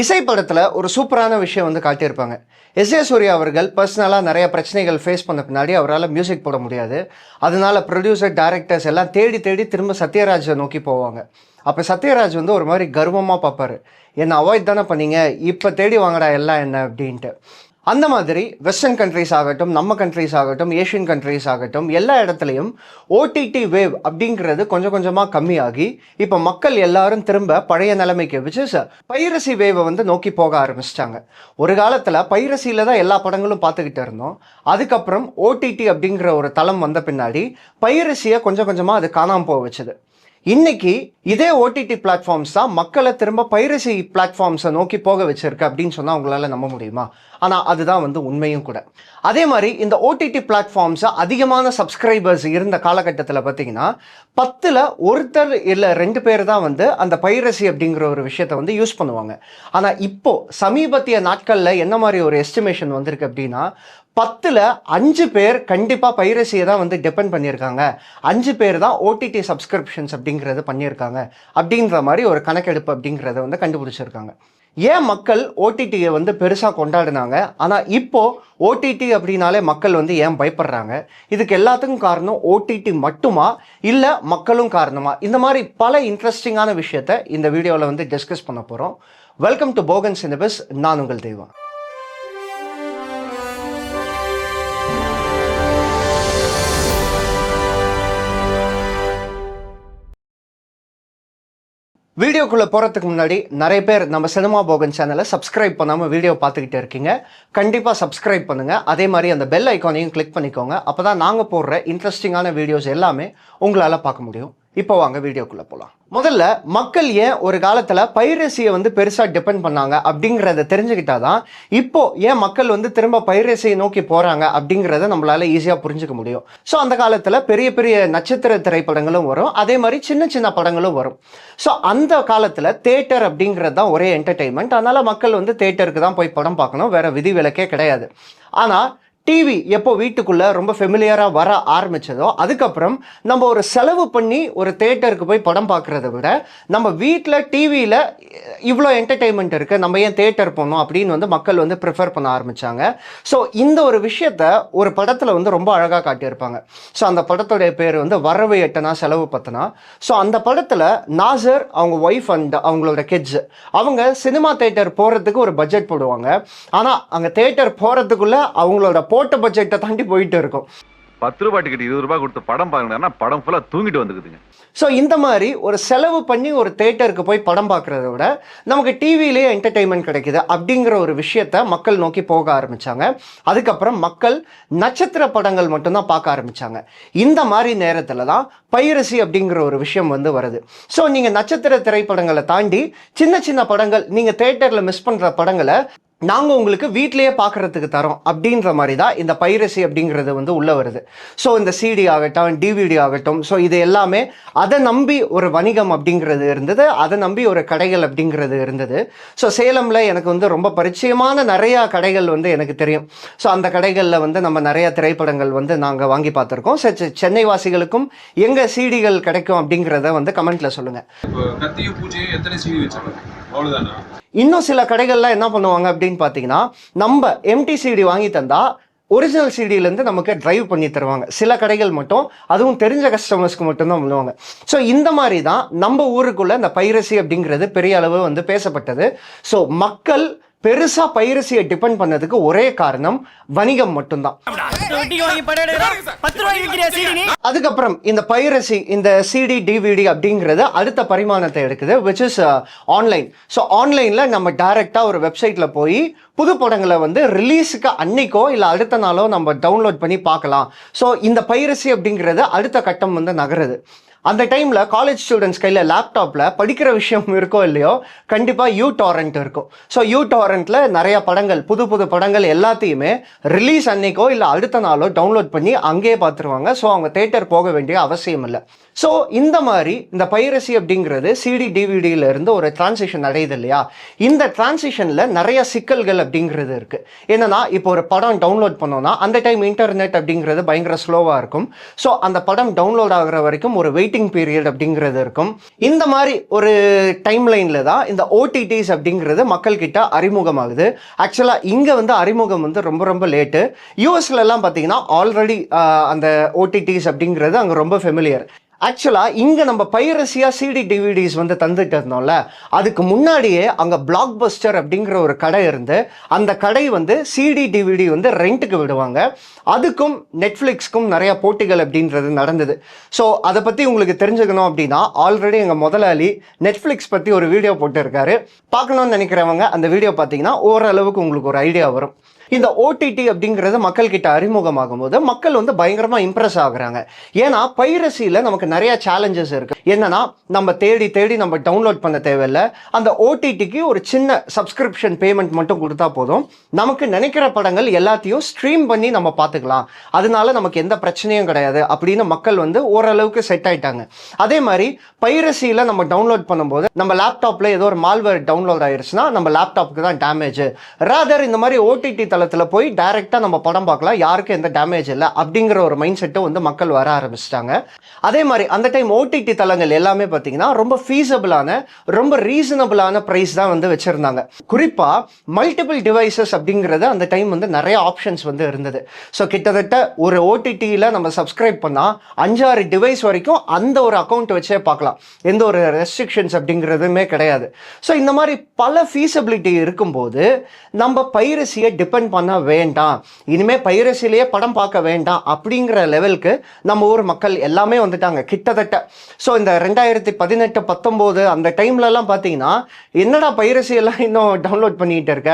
இசை படத்தில் ஒரு சூப்பரான விஷயம் வந்து காட்டியிருப்பாங்க. எஸ் ஏ சூர்யா அவர்கள் பர்சனலாக நிறைய பிரச்சனைகள் ஃபேஸ் பண்ண பின்னாடி அவரால் மியூசிக் போட முடியாது. அதனால ப்ரொடியூசர் டேரக்டர்ஸ் எல்லாம் தேடி தேடி திரும்ப சத்யராஜை நோக்கி போவாங்க. அப்போ சத்யராஜ் வந்து ஒரு மாதிரி கர்வமாக பார்ப்பாரு. என்னை அவாய்ட் தானே பண்ணீங்க? இப்போ தேடி வாங்கடா எல்லாம் என்ன? அப்படின்ட்டு. அந்த மாதிரி வெஸ்டர்ன் கண்ட்ரீஸ் ஆகட்டும் நம்ம கண்ட்ரீஸ் ஆகட்டும் ஏஷியன் கண்ட்ரீஸ் ஆகட்டும் எல்லா இடத்துலையும் ஓடிடி வேவ் அப்படிங்கிறது கொஞ்சம் கொஞ்சமாக கம்மியாகி இப்போ மக்கள் எல்லாரும் திரும்ப பழைய நிலைமைக்கு விச் இஸ் பைரசி வேவை வந்து நோக்கி போக ஆரம்பிச்சிட்டாங்க. ஒரு காலத்தில் பைரசியில் தான் எல்லா படங்களும் பார்த்துக்கிட்டு இருந்தோம். அதுக்கப்புறம் ஓடிடி அப்படிங்கிற ஒரு தளம் வந்த பின்னாடி பைரசியை கொஞ்சம் கொஞ்சமாக அது காணாமல் போக வச்சுது. இன்னைக்கு இதே ஓடிடி பிளாட்ஃபார்ம்ஸ் தான் மக்களை திரும்ப பைரசி பிளாட்ஃபார்ம்ஸை நோக்கி போக வச்சிருக்கு அப்படின்னு சொன்னால் உங்களால் நம்ப முடியுமா? ஆனால் அதுதான் வந்து உண்மையும் கூட. அதே மாதிரி இந்த ஓடிடி பிளாட்ஃபார்ம்ஸை அதிகமான சப்ஸ்கிரைபர்ஸ் இருந்த காலகட்டத்தில் பார்த்தீங்கன்னா பத்தில் ஒருத்தர் இல்லை ரெண்டு பேர் தான் வந்து அந்த பைரசி அப்படிங்கிற ஒரு விஷயத்தை வந்து யூஸ் பண்ணுவாங்க. ஆனால் இப்போ சமீபத்திய நாட்களில் என்ன மாதிரி ஒரு எஸ்டிமேஷன் வந்திருக்கு அப்படின்னா பத்தில் அஞ்சு பேர் கண்டிப்பாக பைரசியை தான் வந்து டிபெண்ட் பண்ணியிருக்காங்க. அஞ்சு பேர் தான் ஓடிடி சப்ஸ்கிரிப்ஷன்ஸ் அப்படிங்கிறது பண்ணியிருக்காங்க. அப்படின்ற மாதிரி ஒரு கணக்கெடுப்பு அப்படிங்கிறத வந்து கண்டுபிடிச்சிருக்காங்க. ஏன் மக்கள் ஓடிடியை வந்து பெருசாக கொண்டாடினாங்க? ஆனால் இப்போ ஓடிடி அப்படின்னாலே மக்கள் வந்து ஏன் பயப்படுறாங்க? இதுக்கு எல்லாத்துக்கும் காரணம் ஓடிடி மட்டுமா? இல்லை மக்களும் காரணமா? இந்த மாதிரி பல இன்ட்ரெஸ்டிங்கான விஷயத்த இந்த வீடியோவில் வந்து டிஸ்கஸ் பண்ண போகிறோம் வெல்கம் டு போகன் சினிபஸ் நான் உங்கள் தெய்வம். வீடியோக்குள்ளே போகிறதுக்கு முன்னாடி நிறைய பேர் நம்ம சினிமா போகன் சேனலை சப்ஸ்கிரைப் பண்ணாமல் வீடியோ பார்த்துக்கிட்டே இருக்கீங்க. கண்டிப்பாக சப்ஸ்கிரைப் பண்ணுங்கள் அதே மாதிரி அந்த பெல் ஐக்கானையும் கிளிக் பண்ணிக்கோங்க. அப்போ தான் நாங்கள் போடுற இன்ட்ரெஸ்டிங்கான வீடியோஸ் எல்லாமே உங்களால் பார்க்க முடியும். இப்போ வாங்க வீடியோக்குள்ளே போகலாம் முதல்ல மக்கள் ஏன் ஒரு காலத்தில் பைரசியை வந்து பெருசாக டிபெண்ட் பண்ணாங்க அப்படிங்கிறத தெரிஞ்சுக்கிட்டா தான் இப்போ ஏன் மக்கள் வந்து திரும்ப பைரசியை நோக்கி போகிறாங்க அப்படிங்கிறத நம்மளால ஈஸியாக புரிஞ்சுக்க முடியும். ஸோ அந்த காலத்தில் பெரிய பெரிய நட்சத்திர திரைப்படங்களும் வரும். அதே மாதிரி சின்ன சின்ன படங்களும் வரும். ஸோ அந்த காலத்தில் தேட்டர் அப்படிங்கிறது தான் ஒரே என்டர்டெயின்மெண்ட் அதனால் மக்கள் வந்து தேட்டருக்கு தான் போய் படம் பார்க்கணும். வேற விதி விலக்கே கிடையாது. ஆனால் டிவி எப்போ வீட்டுக்குள்ளே ரொம்ப ஃபெமிலியராக வர ஆரம்பித்ததோ அதுக்கப்புறம் நம்ம ஒரு செலவு பண்ணி ஒரு தேட்டருக்கு போய் படம் பார்க்குறத விட நம்ம வீட்டில் டிவியில் இவ்வளோ என்டர்டெயின்மெண்ட் இருக்குது நம்ம ஏன் தேட்டர் போகணும் அப்படின்னு வந்து மக்கள் வந்து ப்ரிஃபர் பண்ண ஆரம்பித்தாங்க ஸோ இந்த ஒரு விஷயத்த ஒரு படத்தில் வந்து ரொம்ப அழகாக காட்டியிருப்பாங்க. ஸோ அந்த படத்துடைய பேர் வந்து வரவு எட்டனா செலவு பத்தனா ஸோ அந்த படத்தில் நாசர் அவங்க ஒய்ஃப் அண்ட் அவங்களோட கிட்ஸ் அவங்க சினிமா தேட்டர் போகிறதுக்கு ஒரு பட்ஜெட் போடுவாங்க. ஆனால் அங்கே தேட்டர் போகிறதுக்குள்ளே அவங்களோட போட்ட பட்ஜெட்டை தாண்டி போயிட்டு இருக்கும். பத்து ரூபாய் டிக்கெட் இருபது ரூபாய் கொடுத்து படம் பாருங்கன்னா படம் ஃபுல்லா தூங்கிட்டு வந்துக்குதுங்க ஸோ இந்த மாதிரி ஒரு செலவு பண்ணி ஒரு தேட்டருக்கு போய் படம் பார்க்குறத விட நமக்கு டிவிலேயே என்டர்டெயின்மெண்ட் கிடைக்குது அப்படிங்கிற ஒரு விஷயத்த மக்கள் நோக்கி போக ஆரம்பிச்சாங்க. அதுக்கப்புறம் மக்கள் நட்சத்திர படங்கள் மட்டும்தான் பார்க்க ஆரம்பிச்சாங்க. இந்த மாதிரி நேரத்தில் தான் பைரசி அப்படிங்கிற ஒரு விஷயம் வந்து வருது. ஸோ நீங்கள் நட்சத்திர திரைப்படங்களை தாண்டி சின்ன சின்ன படங்கள் நீங்கள் தேட்டரில் மிஸ் பண்ணுற படங்களை நாங்கள் உங்களுக்கு வீட்டிலேயே பார்க்குறதுக்கு தரோம் அப்படின்ற மாதிரி தான் இந்த பைரசி அப்படிங்கிறது வந்து உள்ளே வருது. ஸோ இந்த சிடி ஆகட்டும் டிவிடி ஆகட்டும் ஸோ இது எல்லாமே அதை நம்பி ஒரு வணிகம் அப்படிங்கிறது இருந்தது அதை நம்பி ஒரு கடைகள் அப்படிங்கிறது இருந்தது. ஸோ சேலமில் எனக்கு வந்து ரொம்ப பரிச்சயமான நிறையா கடைகள் வந்து எனக்கு தெரியும். ஸோ அந்த கடைகளில் வந்து நம்ம நிறையா திரைப்படங்கள் வந்து நாங்கள் வாங்கி பார்த்துருக்கோம். சரி சென்னை வாசிகளுக்கும் எங்கே சிடிகள் கிடைக்கும் அப்படிங்கிறத வந்து கமெண்ட்டில் சொல்லுங்கள் இப்போ இன்னும் சில கடைகள்லாம் என்ன பண்ணுவாங்க அப்படின்னு பார்த்தீங்கன்னா நம்ம எம்டி சிடி வாங்கி தந்தா ஒரிஜினல் சிடியிலேருந்து நமக்கு டிரைவ் பண்ணி தருவாங்க. சில கடைகள் மட்டும் அதுவும் தெரிஞ்ச கஸ்டமர்ஸ்க்கு மட்டும்தான் பண்ணுவாங்க. ஸோ இந்த மாதிரி தான் நம்ம ஊருக்குள்ளே இந்த பைரசி அப்படிங்கிறது பெரிய அளவு வந்து பேசப்பட்டது. ஸோ மக்கள் பெருசாக பைரசியை டிபெண்ட் பண்ணதுக்கு ஒரே காரணம் வணிகம் மட்டும்தான். அதுக்கப்புறம் இந்த பைரசி இந்த சிடி டிவிடி அப்படிங்கிறது அடுத்த பரிமாணத்தை எடுக்குது விச் இஸ் ஆன்லைன் ஸோ ஆன்லைனில் நம்ம டைரெக்டாக ஒரு வெப்சைட்டில் போய் புது படங்களை வந்து ரிலீஸுக்கு அன்னைக்கோ இல்லை அடுத்த நாளோ நம்ம டவுன்லோட் பண்ணி பார்க்கலாம். ஸோ இந்த பைரசி அப்படிங்கிறது அடுத்த கட்டம் வந்து நகருது. அந்த டைமில் காலேஜ் ஸ்டூடெண்ட்ஸ் கையில் லேப்டாப்பில் படிக்கிற விஷயம் இருக்கோ இல்லையோ கண்டிப்பாக யூ டாரண்ட் இருக்கும். ஸோ யூ டாரண்ட்டில் நிறைய படங்கள் புது புது படங்கள் எல்லாத்தையுமே ரிலீஸ் அன்னைக்கோ இல்லை அடுத்த நாளோ டவுன்லோட் பண்ணி அங்கேயே பார்த்துருவாங்க. ஸோ அவங்க தேட்டர் போக வேண்டிய அவசியம் இல்லை. ஸோ இந்த மாதிரி இந்த பைரசி அப்படிங்கிறது சிடி டிவிடியில இருந்து ஒரு டிரான்சிஷன் அடையுது இல்லையா? இந்த டிரான்சிஷனில் நிறைய சிக்கல்கள் அப்படிங்கிறது இருக்குது என்னன்னா இப்போ ஒரு படம் டவுன்லோட் பண்ணோம்னா அந்த டைம் இன்டர்நெட் அப்படிங்கிறது பயங்கர ஸ்லோவாக இருக்கும். ஸோ அந்த படம் டவுன்லோட் ஆகுற வரைக்கும் ஒரு வெயிட்டிங் வெயிட்டிங் பீரியட் அப்படிங்கிறது இருக்கும். இந்த மாதிரி ஒரு டைம் லைனில் தான் இந்த ஓடிடிஸ் அப்படிங்கிறது மக்கள்கிட்ட அறிமுகமாகுது. ஆக்சுவலாக இங்கே வந்து அறிமுகம் வந்து ரொம்ப ரொம்ப லேட்டு யூஎஸ்லலாம் பார்த்தீங்கன்னா ஆல்ரெடி அந்த ஓடிடிஸ் அப்படிங்கிறது அங்கே ரொம்ப ஃபெமிலியர் ஆக்சுவலாக இங்கே நம்ம பைரசியாக சிடி டிவிடிஸ் வந்து தந்துட்டு இருந்தோம்ல அதுக்கு முன்னாடியே அங்கே பிளாக் பஸ்டர் அப்படிங்கிற ஒரு கடை இருந்து அந்த கடை வந்து சிடி டிவிடி வந்து ரெண்ட்டுக்கு விடுவாங்க. அதுக்கும் நெட்ஃப்ளிக்ஸ்க்கும் நிறையா போட்டிகள் அப்படின்றது நடந்தது. ஸோ அதை பற்றி உங்களுக்கு தெரிஞ்சுக்கணும் அப்படின்னா ஆல்ரெடி எங்கள் முதலாளி நெட்ஃப்ளிக்ஸ் பற்றி ஒரு வீடியோ போட்டிருக்காரு. பார்க்கணும்னு நினைக்கிறவங்க அந்த வீடியோ பார்த்தீங்கன்னா ஓரளவுக்கு உங்களுக்கு ஒரு ஐடியா வரும். இந்த ஓடிடி அப்படிங்கிறது மக்கள்கிட்ட அறிமுகமாகும் போது மக்கள் வந்து பயங்கரமாக இம்ப்ரெஸ் ஆகுறாங்க. ஏன்னா பைரசியில் நமக்கு நிறைய சேலஞ்சஸ் இருக்கு. என்னன்னா நம்ம தேடி தேடி நம்ம டவுன்லோட் பண்ண தேவையில்ல. அந்த ஓடிடிக்கு ஒரு சின்ன சப்ஸ்கிரிப்ஷன் பேமெண்ட் மட்டும் கொடுத்தா போதும். நமக்கு நினைக்கிற படங்கள் எல்லாத்தையும் ஸ்ட்ரீம் பண்ணி நம்ம பார்த்துக்கலாம். அதனால நமக்கு எந்த பிரச்சனையும் கிடையாது அப்படின்னு மக்கள் வந்து ஓரளவுக்கு செட் ஆயிட்டாங்க. அதே மாதிரி பைரசியில் நம்ம டவுன்லோட் பண்ணும்போது நம்ம லேப்டாப்பில் ஏதோ ஒரு மால்வேர் டவுன்லோட் ஆயிருச்சுன்னா நம்ம லேப்டாப்புக்கு தான் டேமேஜ் ராதர் இந்த மாதிரி ஓடிடி தளத்தில் போய் டைரெக்டாக நம்ம படம் பார்க்கலாம். யாருக்கும் எந்த டேமேஜ் இல்லை அப்படிங்கிற ஒரு மைண்ட் செட்டை வந்து மக்கள் வர ஆரம்பிச்சிட்டாங்க. அதே மாதிரி அந்த டைம் ஓடிடி தளங்கள் எல்லாமே பார்த்தீங்கன்னா ரொம்ப ஃபீஸபிளான ரொம்ப ரீசனபிளான ப்ரைஸ் தான் வந்து வச்சுருந்தாங்க. குறிப்பாக மல்டிபிள் டிவைசஸ் அப்படிங்கிறது அந்த டைம் வந்து நிறைய ஆப்ஷன்ஸ் வந்து இருந்தது. ஸோ கிட்டத்தட்ட ஒரு ஓடிடியில் நம்ம சப்ஸ்கிரைப் பண்ணால் அஞ்சாறு டிவைஸ் வரைக்கும் அந்த ஒரு அக்கௌண்ட் வச்சே பார்க்கலாம். எந்த ஒரு ரெஸ்ட்ரிக்ஷன்ஸ் அப்படிங்கிறதுமே கிடையாது. ஸோ இந்த மாதிரி பல ஃபீஸபிலிட்டி இருக்கும்போது நம்ம பைரசியை டிபெண்ட் பண்ண வேண்டாம். இனிமேல் பைரசிலேயே படம் பார்க்க வேண்டாம் அப்படிங்கிற லெவலுக்கு நம்ம ஊர் மக்கள் எல்லாமே வந்துட்டாங்க கிட்டத்தட்ட. ஸோ இந்த ரெண்டாயிரத்தி பதினெட்டு பத்தொம்போது அந்த டைம்லலாம் பார்த்தீங்கன்னா என்னடா பைரசி எல்லாம் இன்னும் டவுன்லோட் பண்ணிக்கிட்டு இருக்க?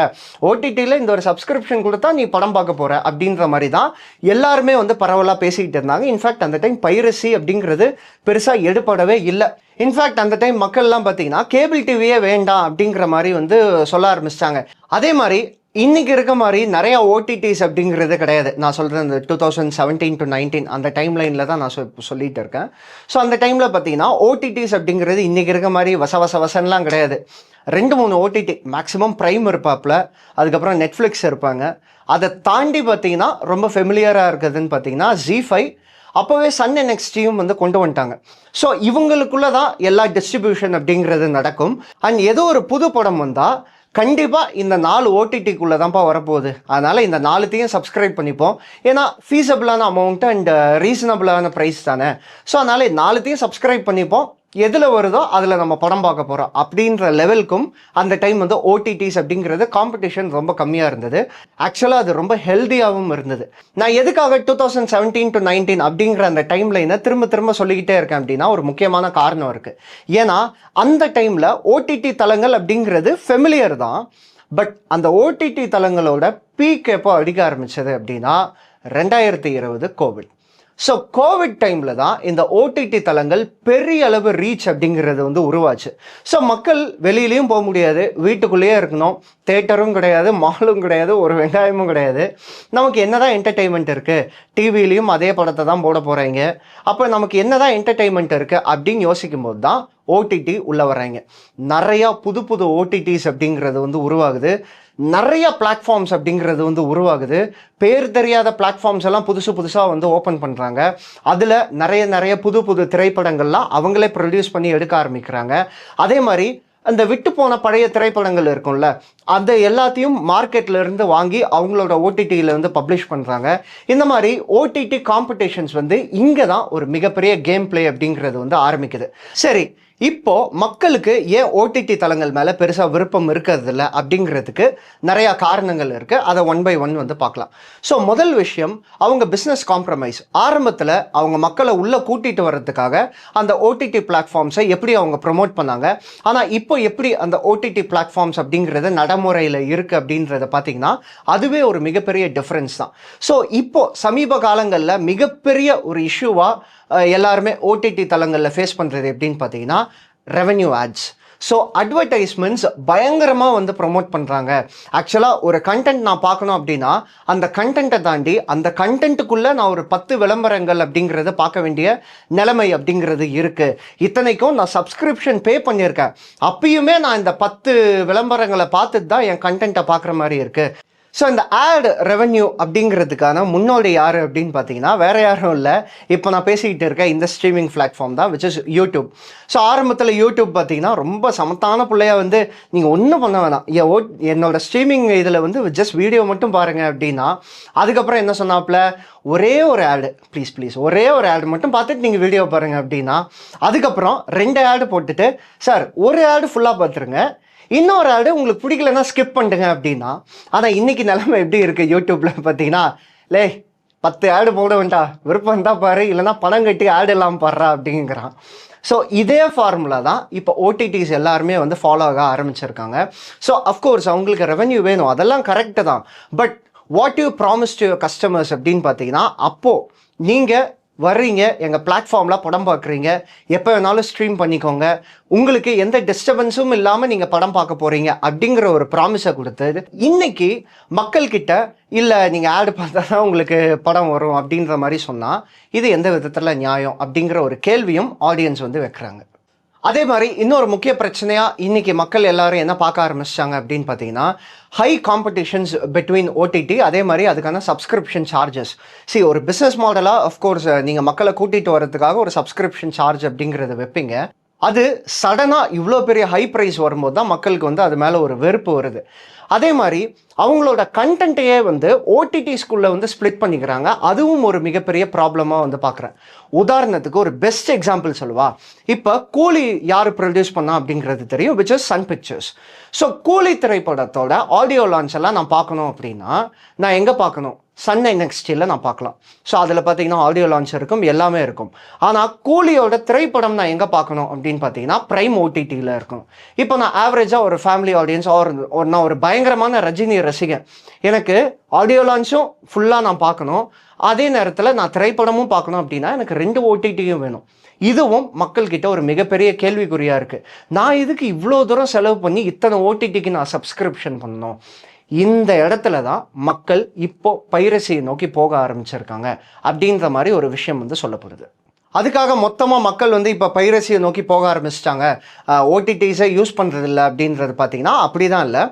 ஓடிடியில் இந்த ஒரு சப்ஸ்கிரிப்ஷன் கொடுத்தா நீ படம் பார்க்க போகிற அப்படின்ற மாதிரி தான் எல்லாருமே வந்து பரவலாக பேசிக்கிட்டு இருந்தாங்க. இன்ஃபேக்ட் அந்த டைம் பைரசி அப்படிங்கிறது பெருசாக எடுபடவே இல்லை. இன்ஃபேக்ட் அந்த டைம் மக்கள்லாம் பார்த்தீங்கன்னா கேபிள் டிவியே வேண்டாம் அப்படிங்கிற மாதிரி வந்து சொல்ல ஆரம்பிச்சிட்டாங்க. அதே மாதிரி இன்றைக்கி இருக்க மாதிரி நிறையா ஓடிடிஸ் அப்படிங்கிறது கிடையாது. நான் சொல்கிறேன் இந்த two thousand seventeen to nineteen அந்த டைம் லைனில் தான் நான் சொ- சொல்லிகிட்டு சொல்லிட்டு இருக்கேன். ஸோ அந்த டைமில் பார்த்தீங்கன்னா ஓடிடிஸ் அப்படிங்கிறது இன்றைக்கி இருக்க மாதிரி வச வச வசன்லாம் கிடையாது. ரெண்டு மூணு ஓடிடி மேக்ஸிமம் ப்ரைம் இருப்பாப்புல அதுக்கப்புறம் நெட்ஃப்ளிக்ஸ் இருப்பாங்க. அதை தாண்டி பார்த்தீங்கன்னா ரொம்ப ஃபெமிலியராக இருக்குதுன்னு பார்த்தீங்கன்னா ஜி ஃபைவ் அப்போவே சன் என்எக்ஸ்டியும் வந்து கொண்டு வந்துட்டாங்க. ஸோ இவங்களுக்குள்ள தான் எல்லா டிஸ்ட்ரிபியூஷன் அப்படிங்கிறது நடக்கும். அண்ட் ஏதோ ஒரு புது படம் வந்தால் கண்டிப்பாக இந்த நாலு ஓடிடிக்குள்ளே தான்ப்பா வரப்போகுது. அதனால் இந்த நாலுத்தையும் சப்ஸ்கிரைப் பண்ணிப்போம். ஏன்னா ஃபீஸபிளான அமௌண்ட் அண்ட் ரீசனபிளான ப்ரைஸ் தானே. ஸோ அதனால் நாலுத்தையும் சப்ஸ்கிரைப் பண்ணிப்போம். எதில் வருதோ அதில் நம்ம படம் பார்க்க போகிறோம் அப்படின்ற லெவலுக்கும் அந்த டைம் வந்து ஓடிடிஸ் அப்படிங்கிறது காம்படிஷன் ரொம்ப கம்மியாக இருந்தது. ஆக்சுவலாக அது ரொம்ப ஹெல்த்தியாகவும் இருந்தது. நான் எதுக்காக two thousand seventeen to nineteen அப்படிங்கிற அந்த டைம் லைனை திரும்ப திரும்ப சொல்லிக்கிட்டே இருக்கேன் அப்படின்னா ஒரு முக்கியமான காரணம் இருக்குது ஏன்னா அந்த டைமில் ஓடிடி தளங்கள் அப்படிங்கிறது ஃபெமிலியர் தான். பட் அந்த ஓடிடி தளங்களோட பீக் எப்போ அடிக்க ஆரம்பித்தது அப்படின்னா ரெண்டாயிரத்தி இருபது கோவிட் ஸோ கோவிட் டைமில் தான் இந்த ஓடிடி தளங்கள் பெரிய அளவு ரீச் அப்படிங்கிறது வந்து உருவாச்சு. ஸோ மக்கள் வெளியிலையும் போக முடியாது. வீட்டுக்குள்ளேயே இருக்கணும். தேட்டரும் கிடையாது. மாலும் கிடையாது. ஒரு வெங்காயமும் கிடையாது. நமக்கு என்னதான் என்டர்டெயின்மெண்ட் இருக்குது டிவிலையும் அதே படத்தை தான் போட போகிறீங்க அப்போ நமக்கு என்னதான் என்டர்டெயின்மெண்ட் இருக்குது அப்படின்னு யோசிக்கும் போது தான் ஓடிடி உள்ளே வர்றாங்க. நிறையா புது புது ஓடிடிஸ் அப்படிங்கிறது வந்து உருவாகுது. நிறைய பிளாட்ஃபார்ம்ஸ் அப்படிங்கிறது வந்து உருவாகுது. பேர் தெரியாத பிளாட்ஃபார்ம்ஸ் எல்லாம் புதுசு புதுசாக வந்து ஓப்பன் பண்ணுறாங்க அதில் நிறைய நிறைய புது புது திரைப்படங்கள்லாம் அவங்களே ப்ரொடியூஸ் பண்ணி எடுக்க ஆரம்பிக்கிறாங்க. அதே மாதிரி அந்த விட்டு போன பழைய திரைப்படங்கள் இருக்கும்ல அந்த எல்லாத்தையும் மார்க்கெட்ல இருந்து வாங்கி அவங்களோட ஓடிடியில் வந்து பப்ளிஷ் பண்ணுறாங்க இந்த மாதிரி ஓடிடி காம்படிஷன்ஸ் வந்து இங்கே தான் ஒரு மிகப்பெரிய கேம் ப்ளே அப்படிங்கிறது வந்து ஆரம்பிக்குது. சரி இப்போ மக்களுக்கு ஏன் ஓடிடி தளங்கள் மேலே பெருசாக விருப்பம் இருக்கிறதில்ல அப்படிங்கிறதுக்கு நிறையா காரணங்கள் இருக்குது அதை ஒன் பை ஒன் வந்து பார்க்கலாம். ஸோ முதல் விஷயம் அவங்க பிஸ்னஸ் காம்ப்ரமைஸ் ஆரம்பத்தில் அவங்க மக்களை உள்ளே கூட்டிகிட்டு வர்றதுக்காக அந்த ஓடிடி பிளாட்ஃபார்ம்ஸை எப்படி அவங்க ப்ரொமோட் பண்ணாங்க? ஆனால் இப்போ எப்படி அந்த ஓடிடி பிளாட்ஃபார்ம்ஸ் அப்படிங்கிறது நடைமுறையில் இருக்குது அப்படின்றத பார்த்தீங்கன்னா அதுவே ஒரு மிகப்பெரிய டிஃப்ரென்ஸ் தான். ஸோ இப்போ சமீப காலங்களில் மிகப்பெரிய ஒரு இஷ்யூவாக எல்லாருமே ஓடிடி தளங்களில் ஃபேஸ் பண்ணுறது எப்படின்னு பார்த்தீங்கன்னா ரெவென்யூ ஆட்ஸ் ஸோ அட்வர்டைஸ்மெண்ட்ஸ் பயங்கரமாக வந்து ப்ரொமோட் பண்ணுறாங்க ஆக்சுவலாக ஒரு கண்டென்ட் நான் பார்க்கணும் அப்படின்னா அந்த கண்டென்ட்டை தாண்டி அந்த கண்டென்ட்டுக்குள்ளே நான் ஒரு பத்து விளம்பரங்கள் அப்படிங்கிறத பார்க்க வேண்டிய நிலைமை அப்படிங்கிறது இருக்குது இத்தனைக்கும் நான் சப்ஸ்கிரிப்ஷன் பே பண்ணியிருக்கேன். அப்பயுமே நான் இந்த பத்து விளம்பரங்களை பார்த்துட்டு தான் என் கண்டென்ட்டை பார்க்குற மாதிரி இருக்குது ஸோ இந்த ஆட் ரெவென்யூ அப்படிங்கிறதுக்கான முன்னோடி யார் அப்படின்னு பார்த்தீங்கன்னா வேறு யாரும் இல்லை. இப்போ நான் பேசிக்கிட்டு இருக்க இந்த ஸ்ட்ரீமிங் பிளாட்ஃபார்ம் தான் விச் இஸ் யூடியூப் ஸோ ஆரம்பத்தில் யூடியூப் பார்த்தீங்கன்னா ரொம்ப சமத்தான பிள்ளையாக வந்து நீங்கள் ஒன்றும் பண்ண வேணாம். ஓ என்னோட ஸ்ட்ரீமிங் இதில் வந்து ஜஸ்ட் வீடியோ மட்டும் பாருங்கள் அப்படின்னா அதுக்கப்புறம் என்ன சொன்னாப்புல? ஒரே ஒரு ஆடு ப்ளீஸ் ப்ளீஸ் ஒரே ஒரு ஆடு மட்டும் பார்த்துட்டு நீங்கள் வீடியோ பாருங்கள் அப்படின்னா அதுக்கப்புறம் ரெண்டு ஆடு போட்டுட்டு சார் ஒரு ஆடு ஃபுல்லாக பார்த்துருங்க. இன்னொரு ஆடு உங்களுக்கு பிடிக்கலன்னா ஸ்கிப் பண்ணுங்க அப்படின்னா ஆனால் இன்னைக்கு நிலமை எப்படி இருக்குது யூடியூப்பில் பார்த்தீங்கன்னா லே பத்து ஆடு போட வேண்டாம் விருப்பம் தான் பாரு இல்லைன்னா பணம் கட்டி ஆடு எல்லாம் பாடுறா அப்படிங்கிறான். ஸோ இதே ஃபார்முலா தான் இப்போ ஓடிடிஸ் எல்லாருமே வந்து ஃபாலோ ஆக ஆரம்பிச்சிருக்காங்க. ஸோ அஃப்கோர்ஸ் அவங்களுக்கு ரெவன்யூ வேணும் அதெல்லாம் கரெக்டு தான். But what you promise to customers அப்படின்னு பார்த்தீங்கன்னா அப்போது நீங்கள் வர்றீங்க எங்கள் பிளாட்ஃபார்மில் படம் பார்க்குறீங்க எப்போ வேணாலும் ஸ்ட்ரீம் பண்ணிக்கோங்க. உங்களுக்கு எந்த டிஸ்டர்பன்ஸும் இல்லாமல் நீங்கள் படம் பார்க்க போகிறீங்க அப்படிங்கிற ஒரு ப்ராமிஸை கொடுத்து இன்றைக்கி மக்கள்கிட்ட இல்லை நீங்கள் ஆடு பார்த்தா தான் உங்களுக்கு படம் வரும் அப்படின்ற மாதிரி சொன்னால் இது எந்த விதத்தில் நியாயம் அப்படிங்கிற ஒரு கேள்வியும் ஆடியன்ஸ் வந்து வைக்கிறாங்க. அதே மாதிரி இன்னொரு முக்கிய பிரச்சனையாக இன்றைக்கி மக்கள் எல்லாரும் என்ன பார்க்க ஆரம்பிச்சிட்டாங்க அப்படின்னு பார்த்தீங்கன்னா ஹை காம்படிஷன்ஸ் பிட்வீன் ஓடிடி அதே மாதிரி அதுக்கான சப்ஸ்கிரிப்ஷன் சார்ஜஸ் சி ஒரு பிஸ்னஸ் மாடலாக அஃப்கோர்ஸ் நீங்கள் மக்களை கூட்டிகிட்டு வரதுக்காக ஒரு சப்ஸ்கிரிப்ஷன் சார்ஜ் அப்படிங்கிறத வைப்பீங்க. அது சடனாக இவ்வளோ பெரிய ஹை ப்ரைஸ் வரும்போது தான் மக்களுக்கு வந்து அது மேலே ஒரு வெறுப்பு வருது. அதே மாதிரி அவங்களோட கண்டென்ட்டையே வந்து ஓடிடிஸ்குள்ளே வந்து ஸ்ப்ளிட் பண்ணிக்கிறாங்க. அதுவும் ஒரு மிகப்பெரிய ப்ராப்ளமாக வந்து பார்க்குறேன் உதாரணத்துக்கு ஒரு பெஸ்ட் எக்ஸாம்பிள் சொல்லுவா. இப்போ கூலி யார் ப்ரொடியூஸ் பண்ணா அப்படிங்கிறது தெரியும் which is Sun Pictures so Coolie திரைப்படத்தோட ஆடியோ லான்ச் எல்லாம் நான் பார்க்கணும் அப்படின்னா நான் எங்கே பார்க்கணும்? சன் நெக்ஸ்டில் நான் பார்க்கலாம். ஸோ அதில் பார்த்தீங்கன்னா ஆடியோ லான்ச் இருக்கும் எல்லாமே இருக்கும். ஆனால் கூலியோட திரைப்படம் நான் எங்கே பார்க்கணும் அப்படின்னு பார்த்தீங்கன்னா ப்ரைம் ஓடிடியில் இருக்கும். இப்போ நான் ஆவரேஜாக ஒரு ஃபேமிலி ஆடியன்ஸ் ஒரு ஒரு நான் ஒரு பயங்கரமான ரஜினி ரசிகன். எனக்கு ஆடியோ லான்ச்சும் ஃபுல்லாக நான் பார்க்கணும். அதே நேரத்தில் நான் திரைப்படமும் பார்க்கணும் அப்படின்னா எனக்கு ரெண்டு ஓடிடியும் வேணும். இதுவும் மக்கள்கிட்ட ஒரு மிகப்பெரிய கேள்விக்குறியாக இருக்குது நான் இதுக்கு இவ்வளோ தூரம் செலவு பண்ணி இத்தனை ஓடிடிக்கு நான் சப்ஸ்கிரிப்ஷன் பண்ணணும்? இந்த இடத்துல தான் மக்கள் இப்போ பைரசியை நோக்கி போக ஆரம்பிச்சிருக்காங்க அப்படின்ற மாதிரி ஒரு விஷயம் வந்து சொல்லப்படுது அதுக்காக மொத்தமாக மக்கள் வந்து இப்போ பைரசியை நோக்கி போக ஆரம்பிச்சிட்டாங்க. ஓடிடிஸை யூஸ் பண்ணுறதில்ல அப்படின்றது பார்த்தீங்கன்னா அப்படி தான் இல்லை.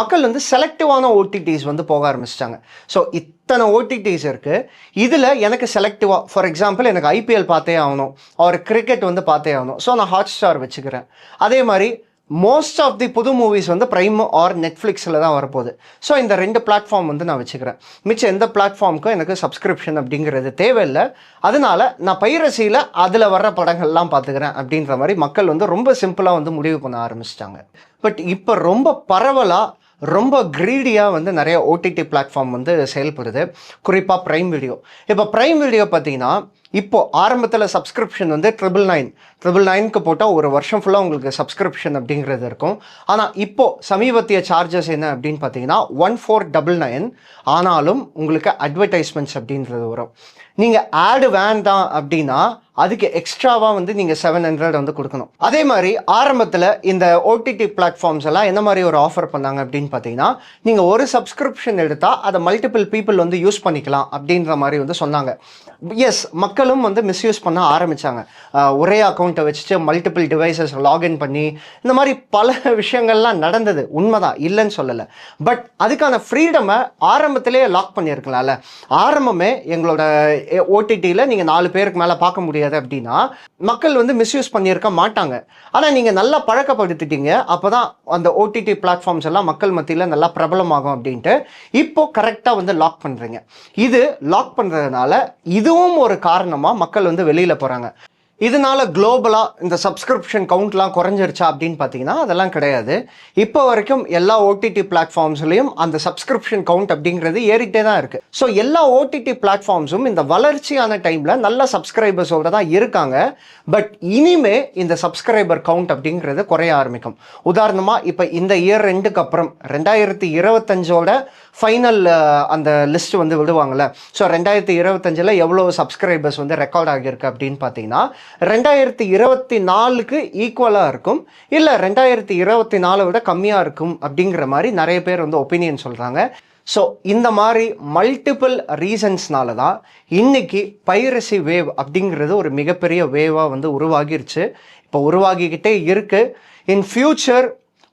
மக்கள் வந்து செலக்டிவான ஓடிடிஸ் வந்து போக ஆரம்பிச்சிட்டாங்க. ஸோ இத்தனை ஓடிடிஸ் இருக்குது இதில் எனக்கு செலக்டிவாக ஃபார் எக்ஸாம்பிள் எனக்கு ஐபிஎல் பார்த்தே ஆகணும். ஒரு கிரிக்கெட் வந்து பார்த்தே ஆகணும். ஸோ நான் ஹாட் ஸ்டார் வச்சுக்கிறேன். அதே மாதிரி மோஸ்ட் ஆஃப் தி புது மூவிஸ் வந்து ப்ரைம் ஆர் நெட்ஃப்ளிக்ஸில் தான் வரப்போகுது. ஸோ இந்த ரெண்டு பிளாட்ஃபார்ம் வந்து நான் வச்சுக்கிறேன். மிச்சம் எந்த பிளாட்ஃபார்முக்கும் எனக்கு சப்ஸ்கிரிப்ஷன் அப்படிங்கிறது தேவையில்லை. அதனால நான் பைரசியில் அதில் வர்ற படங்கள்லாம் பார்த்துக்கிறேன் அப்படின்ற மாதிரி மக்கள் வந்து ரொம்ப சிம்பிளாக வந்து முடிவு பண்ண ஆரம்பிச்சிட்டாங்க. பட் இப்போ ரொம்ப பரவலாக ரொம்ப க்ரீடியாக வந்து நிறைய ஓடிடி பிளாட்ஃபார்ம் வந்து செயல்படுது. குறிப்பாக ப்ரைம் வீடியோ இப்போ ப்ரைம் வீடியோ பார்த்தீங்கன்னா இப்போது ஆரம்பத்தில் சப்ஸ்கிரிப்ஷன் வந்து ட்ரிபிள் நைன் ட்ரிபிள் நைனுக்கு போட்டால் ஒரு வருஷம் ஃபுல்லாக உங்களுக்கு சப்ஸ்கிரிப்ஷன் அப்படிங்கிறது இருக்கும். ஆனால் இப்போது சமீபத்திய சார்ஜஸ் என்ன அப்படின்னு பார்த்தீங்கன்னா ஒன் ஃபோர் டபுள் நைன் ஆனாலும் உங்களுக்கு அட்வர்டைஸ்மெண்ட்ஸ் அப்படின்றது வரும். நீங்கள் ஆடு வேண்டாம் அப்படின்னா அதுக்கு எக்ஸ்ட்ராவாக வந்து நீங்கள் செவன் ஹண்ட்ரட் வந்து கொடுக்கணும். அதே மாதிரி ஆரம்பத்தில் இந்த ஓடிடி பிளாட்ஃபார்ம்ஸ் எல்லாம் என்ன மாதிரி ஒரு ஆஃபர் பண்ணாங்க அப்படின்னு பார்த்தீங்கன்னா நீங்கள் ஒரு சப்ஸ்கிரிப்ஷன் எடுத்தால் அதை மல்டிபிள் பீப்புள் வந்து யூஸ் பண்ணிக்கலாம் அப்படின்ற மாதிரி வந்து சொன்னாங்க. எஸ் மக்களும் வந்து மிஸ்யூஸ் பண்ண ஆரம்பித்தாங்க ஒரே அக்கௌண்ட்டை வச்சுட்டு மல்டிபிள் டிவைசஸ் லாகின் பண்ணி இந்த மாதிரி பல விஷயங்கள்லாம் நடந்தது. உண்மைதான் இல்லைன்னு சொல்லலை. பட் அதுக்கான ஃப்ரீடமை ஆரம்பத்திலே லாக் பண்ணியிருக்கலாம்ல. ஆரம்பமே எங்களோட ஓடிடியில் நீங்கள் நாலு பேருக்கு மேலே பார்க்க முடியாது அப்படின்னா மக்கள் வந்து மிஸ்யூஸ் பண்ணியிருக்க மாட்டாங்க. ஆனால் நீங்கள் நல்லா பழக்கப்படுத்திட்டீங்க. அப்போ தான் அந்த ஓடிடி பிளாட்ஃபார்ம்ஸ் எல்லாம் மக்கள் மத்தியில் நல்லா பிரபலமாகும் அப்படின்ட்டு இப்போது கரெக்டாக வந்து லாக் பண்ணுறீங்க இது லாக் பண்ணுறதுனால இது இதுவும் ஒரு காரணமாக மக்கள் வந்து வெளியில் போகிறாங்க இதனால குளோபலாக இந்த சப்ஸ்கிரிப்ஷன் கவுண்ட்லாம் குறைஞ்சிருச்சா அப்படின்னு பார்த்தீங்கன்னா அதெல்லாம் கிடையாது. இப்போ வரைக்கும் எல்லா ஓடிடி பிளாட்ஃபார்ம்ஸ்லையும் அந்த சப்ஸ்கிரிப்ஷன் கவுண்ட் அப்படிங்கிறது ஏறிட்டே தான் இருக்குது ஸோ எல்லா ஓடிடி பிளாட்ஃபார்ம்ஸும் இந்த வளர்ச்சியான டைமில் நல்ல சப்ஸ்கிரைபர்ஸோட தான் இருக்காங்க. பட் இனிமே இந்த சப்ஸ்கிரைபர் கவுண்ட் அப்படிங்கிறது குறைய ஆரம்பிக்கும். உதாரணமாக இப்போ இந்த இயர் ரெண்டுக்கு அப்புறம் ரெண்டாயிரத்தி இருபத்தஞ்சோட ஃபைனல் அந்த லிஸ்ட் வந்து விடுவாங்கள்ல ஸோ ரெண்டாயிரத்தி இருபத்தஞ்சில் எவ்வளோ சப்ஸ்கிரைபர்ஸ் வந்து ரெக்கார்ட் ஆகியிருக்கு அப்படின்னு பார்த்தீங்கன்னா ரெண்டாயிரத்தி இருபத்தி நாலுக்கு ஈக்குவலாக இருக்கும். இல்லை ரெண்டாயிரத்தி இருபத்தி நாலை விட கம்மியாக இருக்கும் அப்படிங்கிற மாதிரி நிறைய பேர் வந்து ஒப்பீனியன் சொல்கிறாங்க ஸோ இந்த மாதிரி மல்டிபிள் ரீசன்ஸ்னால தான் இன்னைக்கு பைரசி வேவ் அப்படிங்கிறது ஒரு மிகப்பெரிய வேவாக வந்து உருவாகிருச்சு. இப்போ உருவாகிக்கிட்டே இருக்குது இன் ஃபியூச்சர்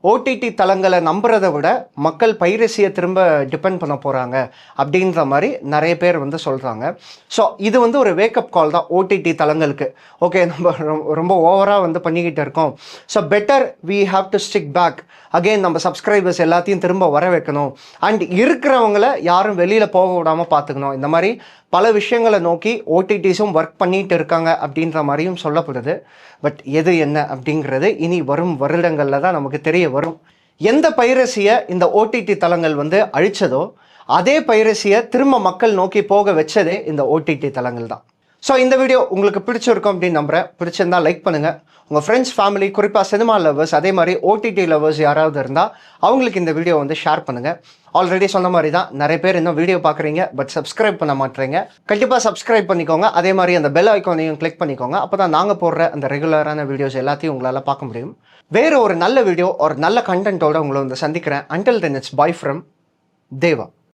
ஓடிடி தளங்களை நம்புறதை விட மக்கள் பைரசியை திரும்ப டிபெண்ட் பண்ண போகிறாங்க அப்படின்ற மாதிரி நிறைய பேர் வந்து சொல்கிறாங்க ஸோ இது வந்து ஒரு வேக்கப் கால் தான் ஓடிடி தளங்களுக்கு. ஓகே நம்ம ரொம்ப- ஓவராக வந்து பண்ணிக்கிட்டு இருக்கோம். So better we have to stick back again நம்ம சப்ஸ்கிரைபர்ஸ் எல்லாத்தையும் திரும்ப வர வைக்கணும். அண்ட் இருக்கிறவங்கள யாரும் வெளியில் போக விடாமல் பார்த்துக்கணும். இந்த மாதிரி பல விஷயங்களை நோக்கி ஓடிடிஸும் ஒர்க் பண்ணிட்டு இருக்காங்க அப்படின்ற மாதிரியும் சொல்லப்படுது. பட் எது என்ன அப்படிங்கிறது இனி வரும் வருடங்களில் தான் நமக்கு தெரிய வரும். எந்த பைரசியை இந்த ஓடிடி தளங்கள் வந்து அழிச்சதோ அதே பைரசியை திரும்ப மக்கள் நோக்கி போக வச்சதே இந்த ஓடிடி தளங்கள் தான். ஸோ இந்த வீடியோ உங்களுக்கு பிடிச்சிருக்கும் அப்படின்னு நம்புகிறேன் பிடிச்சிருந்தா லைக் பண்ணுங்கள் உங்கள் ஃப்ரெண்ட்ஸ் ஃபேமிலி குறிப்பாக சினிமா லவர்ஸ் அதே மாதிரி ஓடிடி லவர்ஸ் யாராவது இருந்தால் அவங்களுக்கு இந்த வீடியோ வந்து ஷேர் பண்ணுங்கள் ஆல்ரெடி சொன்ன மாதிரி தான் நிறைய பேர் இன்னும் வீடியோ பார்க்குறீங்க பட் சப்ஸ்கிரைப் பண்ண மாட்டேறீங்க. கண்டிப்பாக சப்ஸ்கிரைப் பண்ணிக்கோங்க. அதே மாதிரி அந்த பெல் ஐக்கானையும் கிளிக் பண்ணிக்கோங்க. அப்போ தான் நாங்கள் போடுற அந்த ரெகுலரான வீடியோஸ் எல்லாத்தையும் உங்களால் பார்க்க முடியும். வேறு ஒரு நல்ல வீடியோ ஒரு நல்ல கண்டென்ட்டோட உங்களை வந்து சந்திக்கிறேன். Until then it's bye from Deva